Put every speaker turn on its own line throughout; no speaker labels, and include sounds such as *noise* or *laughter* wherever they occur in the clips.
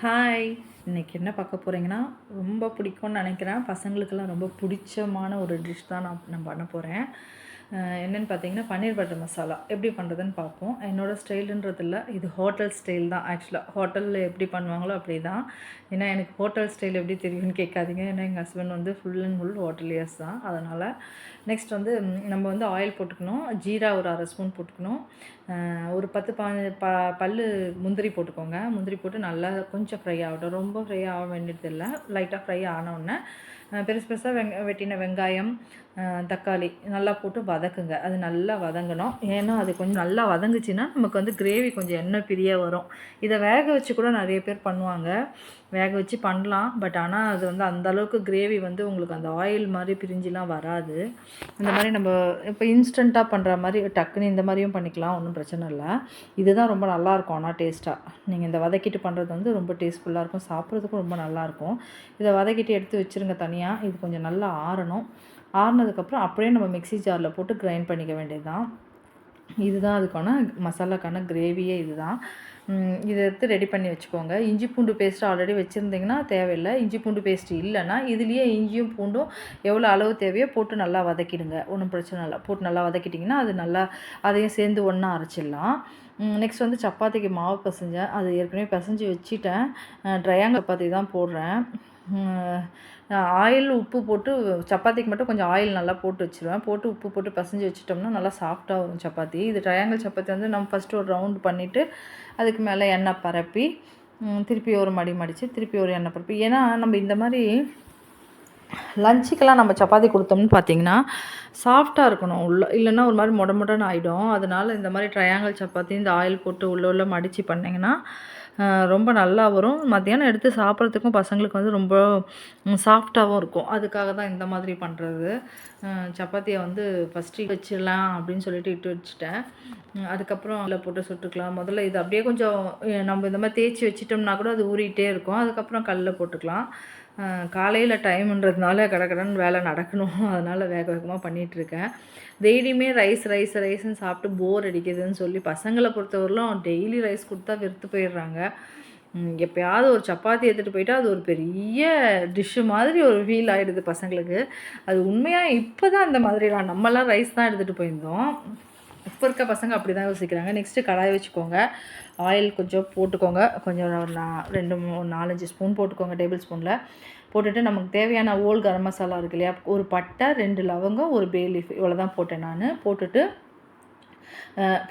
Hi இன்றைக்கி என்ன பார்க்க போகிறீங்கன்னா ரொம்ப பிடிக்கும்னு நினைக்கிறேன். பசங்களுக்கெல்லாம் ரொம்ப பிடிச்சமான ஒரு டிஷ் தான் நான் நான் பண்ண போகிறேன் என்னென்னு பார்த்தீங்கன்னா பன்னீர் பட்டர் மசாலா. எப்படி பண்ணுறதுன்னு பார்ப்போம். என்னோடய ஸ்டைலுன்றதில்ல இது ஹோட்டல் ஸ்டைல் தான். ஆக்சுவலாக ஹோட்டலில் எப்படி பண்ணுவாங்களோ அப்படி தான் ஏன்னா எனக்கு ஹோட்டல் ஸ்டைல் எப்படி தெரியும்னு கேட்காதீங்க. ஏன்னா எங்கள் ஹஸ்பண்ட் வந்து ஃபுல் அண்ட் ஃபுல் ஹோட்டலியர்ஸ் தான். அதனால் நெக்ஸ்ட் வந்து நம்ம வந்து ஆயில் போட்டுக்கணும். ஜீரா ஒரு அரை ஸ்பூன் போட்டுக்கணும். ஒரு பத்து பா ப பல்லு முந்திரி போட்டுக்கோங்க. முந்திரி போட்டு நல்லா கொஞ்சம் ஃப்ரை ஆகட்டும். ரொம்ப ஃப்ரை ஆக வேண்டியது இல்லை. லைட்டாக ஃப்ரை ஆனவுடனே பெருசு பெருசாக வெங்க வெட்டின வெங்காயம் தக்காளி நல்லா போட்டு வதக்குங்க. அது நல்லா வதங்கணும். ஏன்னா அது கொஞ்சம் நல்லா வதங்குச்சுன்னா நமக்கு வந்து கிரேவி கொஞ்சம் எண்ணெய் பிரிய வரும். இதை வேக வச்சு கூட நிறைய பேர் பண்ணுவாங்க. வேக வச்சு பண்ணலாம். பட் ஆனால் அது வந்து அந்தளவுக்கு கிரேவி வந்து உங்களுக்கு அந்த ஆயில் மாதிரி பிரிஞ்சுலாம் வராது. இந்த மாதிரி நம்ம இப்போ இன்ஸ்டண்ட்டாக பண்ணுற மாதிரி டக்குன்னு இந்த மாதிரியும் பண்ணிக்கலாம். ஒன்றும் பிரச்சனை இல்லை. இதுதான் ரொம்ப நல்லாயிருக்கும் ஆனால் டேஸ்ட்டாக நீங்கள் இந்த வதக்கிட்டு பண்ணுறது வந்து ரொம்ப டேஸ்ட்ஃபுல்லாக இருக்கும். சாப்பிட்றதுக்கும் ரொம்ப நல்லாயிருக்கும் இதை வதக்கிட்டு எடுத்து வச்சுருங்க தனியாக இது கொஞ்சம் நல்லா ஆறணும். ஆறுனதுக்கப்புறம் அப்படியே நம்ம மிக்ஸி ஜாரில் போட்டு கிரைண்ட் பண்ணிக்க வேண்டியது தான் இதுதான் அதுக்கான மசாலாக்கான கிரேவியே இதுதான். இதை எடுத்து ரெடி பண்ணி வச்சுக்கோங்க. இஞ்சி பூண்டு பேஸ்ட் ஆல்ரெடி வச்சுருந்தீங்கன்னா தேவையில்லை. இஞ்சி பூண்டு பேஸ்ட் இல்லைன்னா இதுலேயே இஞ்சியும் பூண்டும் எவ்வளோ அளவு தேவையோ போட்டு நல்லா வதக்கிடுங்க. ஒன்றும் பிரச்சனை இல்லை. போட்டு நல்லா வதக்கிட்டிங்கன்னா அது நல்லா அதையும் சேர்ந்து ஒன்றா அரைச்சிடலாம். நெக்ஸ்ட் வந்து சப்பாத்திக்கு மாவு பிசைஞ்சேன். அது ஏற்கனவே பிசைஞ்சு வச்சுட்டேன். ட்ரையாங்க சப்பாத்தி தான் போடுறேன். ஆயில் உப்பு போட்டு சப்பாத்திக்கு மட்டும் கொஞ்சம் ஆயில் நல்லா போட்டு வச்சுருவேன். போட்டு உப்பு போட்டு பசஞ்சு வச்சுட்டோம்னா நல்லா சாஃப்டாக வரும் சப்பாத்தி. இது ட்ரையாங்கிள் சப்பாத்தி வந்து நம்ம ஃபஸ்ட்டு ஒரு ரவுண்ட் பண்ணிவிட்டு அதுக்கு மேலே எண்ணெய் பரப்பி திருப்பி ஒரு மடி மடித்து திருப்பி ஒரு எண்ணெய் பரப்பி. ஏன்னா நம்ம இந்த மாதிரி லஞ்சுக்கெல்லாம் நம்ம சப்பாத்தி கொடுத்தோம்னு பார்த்தீங்கன்னா சாஃப்டாக இருக்கணும். உள்ள இல்லைன்னா ஒரு மாதிரி முட முடன்னு ஆகிடும் அதனால் இந்த மாதிரி ட்ரையாங்கிள் சப்பாத்தி இந்த ஆயில் போட்டு உள்ள உள்ள மடித்து பண்ணிங்கன்னா ரொம்ப நல்லா வரும். மத்தியானம் எடுத்து சாப்பிட்றதுக்கும் பசங்களுக்கு வந்து ரொம்ப சாஃப்டாகவும் இருக்கும். அதுக்காக தான் இந்த மாதிரி பண்ணுறது சப்பாத்தியை வந்து ஃபஸ்ட்டு வச்சிடலாம் அப்படின்னு சொல்லிட்டு இட்டு வச்சுட்டேன். அதுக்கப்புறம் அதில் போட்டு சுட்டுக்கலாம். முதல்ல இது அப்படியே கொஞ்சம் நம்ம இந்த மாதிரி தேய்ச்சி வச்சிட்டோம்னா கூட அது ஊறிகிட்டே இருக்கும். அதுக்கப்புறம் கல்லில் போட்டுக்கலாம். காலையில் டைம்ன்றதுனால கடக்கடன்னு வேலை நடக்கணும். *laughs* அதனால் வேக வேகமாக பண்ணிகிட்ருக்கேன் டெய்லியுமே ரைஸ் ரைஸ் ரைஸ்ன்னு சாப்பிட்டு போர் அடிக்குதுன்னு சொல்லி பசங்களை பொறுத்தவரையிலும் டெய்லி ரைஸ் கொடுத்தா வெறுத்து போயிடுறாங்க. எப்பயாவது ஒரு சப்பாத்தி எடுத்துகிட்டு போயிட்டா அது ஒரு பெரிய டிஷ்ஷு மாதிரி ஒரு ஃபீல் ஆகிடுது பசங்களுக்கு. அது உண்மையாக இப்போ தான் அந்த மாதிரிலாம் நம்மலாம் ரைஸ் தான் எடுத்துகிட்டு போயிருந்தோம். இப்போ இருக்க பசங்க அப்படி தான் யோசிக்கிறாங்க. நெக்ஸ்ட்டு கடாய் வச்சுக்கோங்க. ஆயில் கொஞ்சம் போட்டுக்கோங்க. கொஞ்சம் ஒரு நா- ரெண்டு மூணு நாலஞ்சு ஸ்பூன் போட்டுக்கோங்க டேபிள் ஸ்பூனில் போட்டுட்டு நமக்கு தேவையான ஓல் கரம் மசாலா இருக்கு இல்லையா? ஒரு பட்டை ரெண்டு லவங்கம் ஒரு பே லீஃப் இவ்வளோ தான் போட்டேன் நான். போட்டுட்டு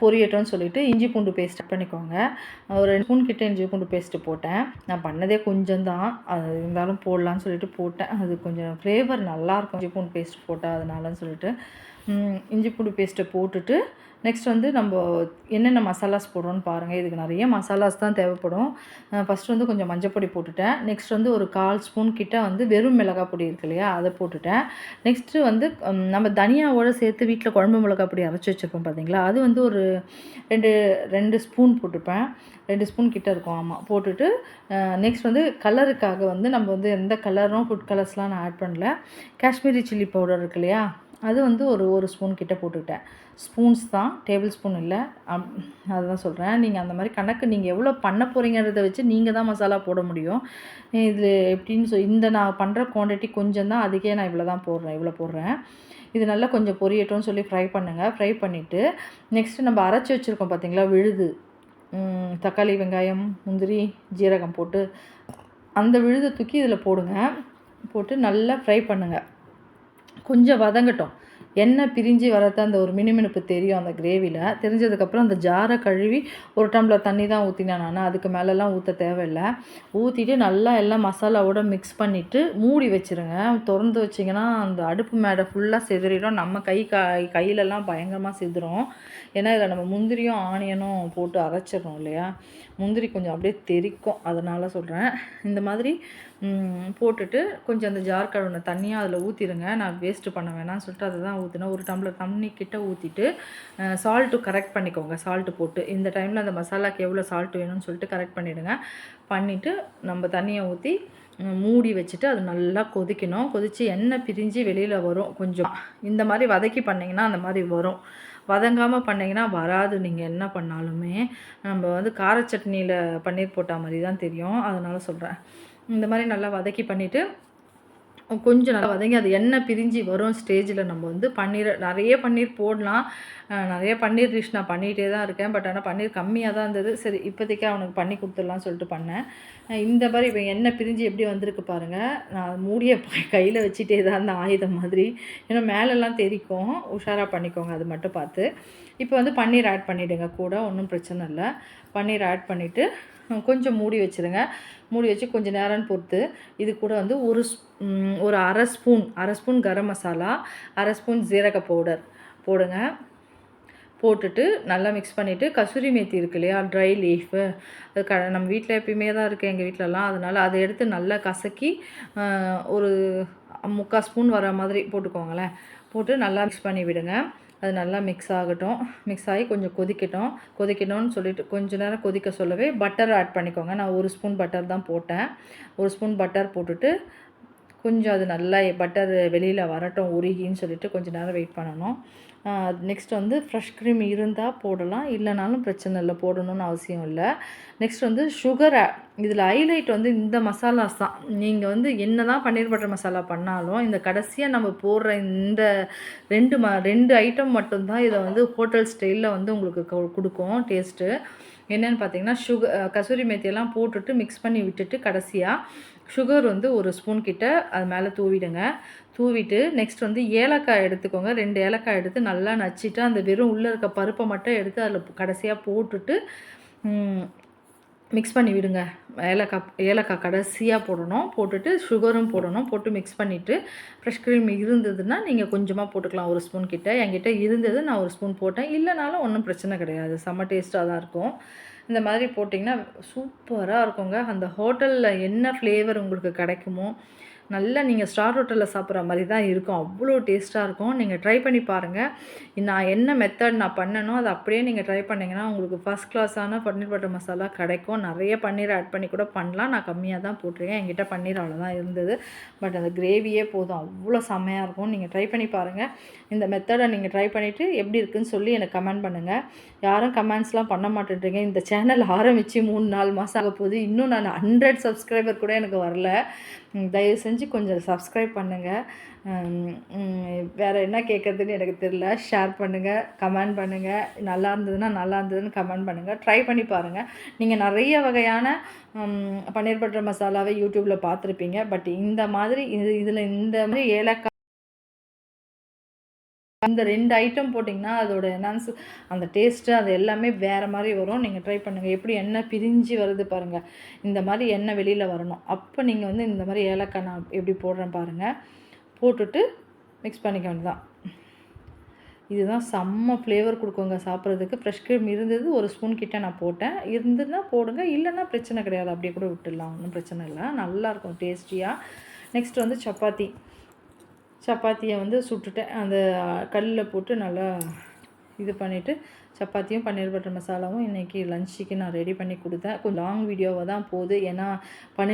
பொரியட்டோன்னு சொல்லிவிட்டு இஞ்சி பூண்டு பேஸ்ட் பண்ணிக்கோங்க. ஒரு ரெண்டு ஸ்பூன் கிட்ட இஞ்சி பூண்டு பேஸ்ட்டு போட்டேன். நான் பண்ணதே கொஞ்சம் தான் அது இருந்தாலும் போடலான்னு சொல்லிட்டு போட்டேன். அது கொஞ்சம் ஃப்ளேவர் நல்லாயிருக்கும் இஞ்சி பூண்டு பேஸ்ட் போட்டால் அதனாலன்னு சொல்லிட்டு. இஞ்சி பூண்டு பேஸ்ட்டை போட்டுட்டு நெக்ஸ்ட் வந்து நம்ம என்னென்ன மசாலாஸ் போடுறோன்னு பாருங்கள் இதுக்கு நிறைய மசாலாஸ் தான் தேவைப்படும். ஃபஸ்ட் வந்து கொஞ்சம் மஞ்சப்பொடி போட்டுட்டேன். நெக்ஸ்ட் வந்து ஒரு கால் ஸ்பூன் கிட்ட வந்து வெறும் மிளகாய் பொடி இருக்கு இல்லையா அதை போட்டுட்டேன். நெக்ஸ்ட்டு வந்து நம்ம தனியாவோட சேர்த்து வீட்டில் குழம்பு மிளகாய் பொடி அரைச்சி வச்சுருப்போம் பார்த்தீங்களா அது வந்து ஒரு ரெண்டு ரெண்டு ஸ்பூன் போட்டுப்பேன். ரெண்டு ஸ்பூன் கிட்ட இருக்கும் ஆமாம் போட்டுட்டு நெக்ஸ்ட் வந்து கலருக்காக வந்து நம்ம வந்து எந்த கலரும் ஃபுட் கலர்ஸ்லாம் நான் ஆட் பண்ணல. காஷ்மீரி சில்லி பவுடர் இருக்கு இல்லையா அது வந்து ஒரு ஒரு ஸ்பூன் கிட்டே போட்டுக்கிட்டேன். ஸ்பூன்ஸ் தான் டேபிள் ஸ்பூன் இல்லை. அம், அதுதான் சொல்கிறேன் நீங்கள் அந்த மாதிரி கணக்கு நீங்கள் எவ்வளோ பண்ண போகிறீங்கிறத வச்சு நீங்கள் தான் மசாலா போட முடியும். இது எப்படின்னு சொல் இந்த நான் பண்ணுற குவான்டிட்டி கொஞ்சம் தான் அதுக்கே நான் இவ்வளோ தான் போடுறேன் இவ்வளோ போடுறேன். இது நல்லா கொஞ்சம் பொரியட்டும்னு சொல்லி ஃப்ரை பண்ணுங்கள் ஃப்ரை பண்ணிவிட்டு நெக்ஸ்ட்டு நம்ம அரைச்சி வச்சுருக்கோம் பார்த்தீங்களா விழுது. தக்காளி வெங்காயம் முந்திரி ஜீரகம் போட்டு அந்த விழுதை தூக்கி இதில் போடுங்க. போட்டு நல்லா ஃப்ரை பண்ணுங்கள் கொஞ்சம் வதங்கட்டும். எண்ணெய் பிரிஞ்சு வரத்த அந்த ஒரு மினுமினுப்பு தெரியும் அந்த கிரேவியில் தெரிஞ்சதுக்கப்புறம் அந்த ஜாரை கழுவி ஒரு டம்ளர் தண்ணி தான் ஊற்றினேன் நான். அதுக்கு மேலெலாம் ஊற்ற தேவையில்லை. ஊற்றிட்டு நல்லா எல்லாம் மசாலாவோட மிக்ஸ் பண்ணிவிட்டு மூடி வச்சுருங்க. திறந்து வச்சிங்கன்னா அந்த அடுப்பு மேடை ஃபுல்லாக செதறிடும். நம்ம கை கா- கையிலலாம் பயங்கரமாக செதுரும். ஏன்னா இதில் நம்ம முந்திரியும் ஆனியனும் போட்டு அரைச்சிடணும் இல்லையா? முந்திரி கொஞ்சம் அப்படியே தெறிக்கும் அதனால் சொல்கிறேன் இந்த மாதிரி போட்டுட்டு கொஞ்சம் அந்த ஜார் கழுவின தண்ணியாக அதில் ஊற்றிடுங்க நான் வேஸ்ட்டு பண்ண வேணாம்னு சொல்லிட்டு அதை தான் ஊற்றினேன் ஒரு டம்ளர் தண்ணி கிட்ட ஊற்றிட்டு சால்ட்டு கரெக்ட் பண்ணிக்கோங்க. சால்ட்டு போட்டு இந்த டைமில் அந்த மசாலாக்கு எவ்வளோ சால்ட் வேணும்னு சொல்லிட்டு கரெக்ட் பண்ணிவிடுங்க பண்ணிவிட்டு நம்ம தண்ணியை ஊற்றி மூடி வச்சுட்டு அது நல்லா கொதிக்கணும். கொதித்து எண்ணெய் பிரிஞ்சு வெளியில் வரும் கொஞ்சம். இந்த மாதிரி வதக்கி பண்ணிங்கன்னா அந்த மாதிரி வரும். வதங்காமல் பண்ணிங்கன்னா வராது. நீங்கள் என்ன பண்ணாலுமே நம்ம வந்து கார சட்னியில் பன்னீர் போட்டால் மாதிரி தான் தெரியும். அதனால் சொல்கிறேன் இந்த மாதிரி நல்லா வதக்கி பண்ணிவிட்டு கொஞ்சம் நல்லா வதங்கி அது எண்ணெய் பிரிஞ்சு வரும் ஸ்டேஜில் நம்ம வந்து பன்னீர் நிறைய பன்னீர் போடலாம். நிறைய பன்னீர் டிஷ் நான் பண்ணிகிட்டே தான் இருக்கேன். பட் ஆனால் பன்னீர் கம்மியாக தான் இருந்தது. சரி இப்போதைக்கு அவனுக்கு பண்ணி கொடுத்துடலாம்னு சொல்லிட்டு பண்ணேன். இந்த மாதிரி இப்போ எண்ணெய் பிரிஞ்சு எப்படி வந்திருக்கு பாருங்கள் நான் மூடிய கையில் வச்சுட்டே தான் இருந்தேன் ஆயுதம் மாதிரி. ஏன்னா மேலெல்லாம் தெரிக்கும். உஷாராக பண்ணிக்கோங்க அது மட்டும் பார்த்து. இப்போ வந்து பன்னீர் ஆட் பண்ணிவிடுங்க கூட ஒன்றும் பிரச்சனை இல்லை. பன்னீர் ஆட் பண்ணிவிட்டு கொஞ்சம் மூடி வச்சுருங்க. மூடி வச்சு கொஞ்சம் நேரம் பொறுத்து. இது கூட வந்து ஒரு ஸ்- ஒரு அரை ஸ்பூன் அரை ஸ்பூன் கரம் மசாலா அரை ஸ்பூன் ஜீரக பவுடர் போடுங்க. போட்டுட்டு நல்லா மிக்ஸ் பண்ணிவிட்டு கசூரி மேத்தி இருக்கு இல்லையா ட்ரை லீஃபு அது க நம்ம வீட்டில் எப்பயுமே தான் இருக்குது எங்கள் வீட்டிலலாம் அதனால் அதை எடுத்து நல்லா கசக்கி ஒரு முக்கால் ஸ்பூன் வர மாதிரி போட்டுக்கோங்களேன். போட்டு நல்லா மிக்ஸ் பண்ணி விடுங்க. அது நல்லா மிக்ஸ் ஆகட்டும். மிக்ஸ் ஆகி கொஞ்சம் கொதிக்கட்டும். கொதிக்கணும்னு சொல்லிட்டு கொஞ்ச நேரம் கொதிக்க சொல்லவே பட்டர் ஆட் பண்ணிக்கோங்க. நான் ஒரு ஸ்பூன் பட்டர் தான் போட்டேன். ஒரு ஸ்பூன் பட்டர் போட்டுட்டு கொஞ்சம் அது நல்லா பட்டர் வெளியில் வரட்டும் உருகின்னு சொல்லிட்டு கொஞ்சம் நேரம் வெயிட் பண்ணணும். நெக்ஸ்ட் வந்து ஃப்ரெஷ் க்ரீம் இருந்தால் போடலாம் இல்லைனாலும் பிரச்சனை இல்லை போடணும்னு அவசியம் இல்லை. நெக்ஸ்ட் வந்து சுகர் இதில் ஹைலைட் வந்து இந்த மசாலாஸ் தான். நீங்கள் வந்து என்ன தான் பன்னீர் பட்டர் மசாலா பண்ணாலும் இந்த கடைசியாக நம்ம போடுற இந்த ரெண்டு ம ரெண்டு ஐட்டம் மட்டும்தான் இதை வந்து ஹோட்டல் ஸ்டைலில் வந்து உங்களுக்கு கொடுக்கும் டேஸ்ட்டு என்னென்னு பார்த்தீங்கன்னா சுகர் கசூரி மேத்தியெல்லாம் போட்டுட்டு மிக்ஸ் பண்ணி விட்டுட்டு கடைசியாக சுகர் வந்து ஒரு ஸ்பூன் கிட்ட அது மேலே தூவிடுங்க. தூவிட்டு நெக்ஸ்ட் வந்து ஏலக்காய் எடுத்துக்கோங்க. ரெண்டு ஏலக்காய் எடுத்து நல்லா நச்சிட்டு அந்த வெறும் உள்ளே இருக்க பருப்பை மட்டும் எடுத்து அதில் கடைசியாக போட்டுட்டு மிக்ஸ் பண்ணி விடுங்க. ஏலக்காய் ஏலக்காய் கடைசியாக போடணும். போட்டுட்டு சுகரும் போடணும். போட்டு மிக்ஸ் பண்ணிவிட்டு ஃப்ரெஷ் க்ரீம் இருந்ததுன்னா நீங்கள் கொஞ்சமாக போட்டுக்கலாம். ஒரு ஸ்பூன் கிட்டே. என்கிட்ட இருந்தது நான் ஒரு ஸ்பூன் போட்டேன். இல்லைனாலும் ஒன்றும் பிரச்சனை கிடையாது. செம்ம டேஸ்ட்டாக தான் இருக்கும். இந்த மாதிரி போட்டிங்கன்னா சூப்பராக இருக்குங்க. அந்த ஹோட்டலில் என்ன ஃப்ளேவர் உங்களுக்கு கிடைக்குமோ நல்லா நீங்கள் ஸ்டார் ஹோட்டலில் சாப்பிட்ற மாதிரி தான் இருக்கும். அவ்வளோ டேஸ்ட்டாக இருக்கும். நீங்கள் ட்ரை பண்ணி பாருங்கள் நான் என்ன மெத்தட் நான் பண்ணனோ அதை அப்படியே நீங்கள் ட்ரை பண்ணிங்கன்னா உங்களுக்கு ஃபஸ்ட் கிளாஸான பன்னீர் பட்டர் மசாலா கிடைக்கும். நிறைய பன்னீர் ஆட் பண்ணி கூட பண்ணலாம். நான் கம்மியாக தான் போட்டிருக்கேன். என்கிட்ட பன்னீர் அவ்வளோதான் இருந்தது. பட் அந்த கிரேவியே போதும். அவ்வளோ செம்மையாக இருக்கும். நீங்கள் ட்ரை பண்ணி பாருங்கள் இந்த மெத்தடை நீங்கள் ட்ரை பண்ணிவிட்டு எப்படி இருக்குன்னு சொல்லி எனக்கு கமெண்ட் பண்ணுங்கள் யாரும் கமெண்ட்ஸ்லாம் பண்ண மாட்டேன்றீங்க. இந்த சேனல் ஆரம்பித்து மூணு நாலு மாதம் ஆக போகுது இன்னும் நான் ஹண்ட்ரட் சப்ஸ்கிரைபர் கூட எனக்கு வரல. தயவு செஞ்சு கொஞ்சம் சப்ஸ்கிரைப் பண்ணுங்கள் வேறு என்ன கேட்குறதுன்னு எனக்கு தெரியல. ஷேர் பண்ணுங்கள் கமெண்ட் பண்ணுங்கள் நல்லா இருந்ததுன்னா நல்லா இருந்ததுன்னு கமெண்ட் பண்ணுங்கள் ட்ரை பண்ணி பாருங்கள் நீங்கள் நிறைய வகையான பன்னீர் பட்டர் மசாலாவை யூடியூப்பில் பார்த்துருப்பீங்க. பட் இந்த மாதிரி இது இதில் இந்த மாதிரி ஏலக்காய் அந்த ரெண்டு ஐட்டம் போட்டிங்கன்னா அதோட என்னான்ஸ் அந்த டேஸ்ட்டு அது எல்லாமே வேறு மாதிரி வரும். நீங்கள் ட்ரை பண்ணுங்கள் எப்படி எண்ணெய் பிரிஞ்சு வருது பாருங்கள் இந்த மாதிரி எண்ணெய் வெளியில் வரணும். அப்போ நீங்கள் வந்து இந்த மாதிரி ஏலக்காய் நான் எப்படி போடுறேன் பாருங்கள் போட்டுட்டு மிக்ஸ் பண்ணிக்க வேண்டியதான் இதுதான் செம்ம ஃப்ளேவர் கொடுக்குங்க சாப்பிட்றதுக்கு. ஃப்ரெஷ் க்ரீம் இருந்தது ஒரு ஸ்பூன் கிட்ட நான் போட்டேன். இருந்ததுன்னா போடுங்க. இல்லைன்னா பிரச்சனை கிடையாது. அப்படியே கூட விட்டுடலாம். ஒன்றும் பிரச்சனை இல்லை. நல்லாயிருக்கும் டேஸ்டியாக நெக்ஸ்ட் வந்து சப்பாத்தி. சப்பாத்தியை வந்து சுட்டுட்டேன். அந்த கல்லில் போட்டு நல்லா இது பண்ணிவிட்டு சப்பாத்தியும் பன்னீர் பட்டர் மசாலாவும் இன்றைக்கி லஞ்சுக்கு நான் ரெடி பண்ணி கொடுத்தேன். கொஞ்சம் லாங் வீடியோவாக தான் போகுது. ஏன்னா பன்னீர்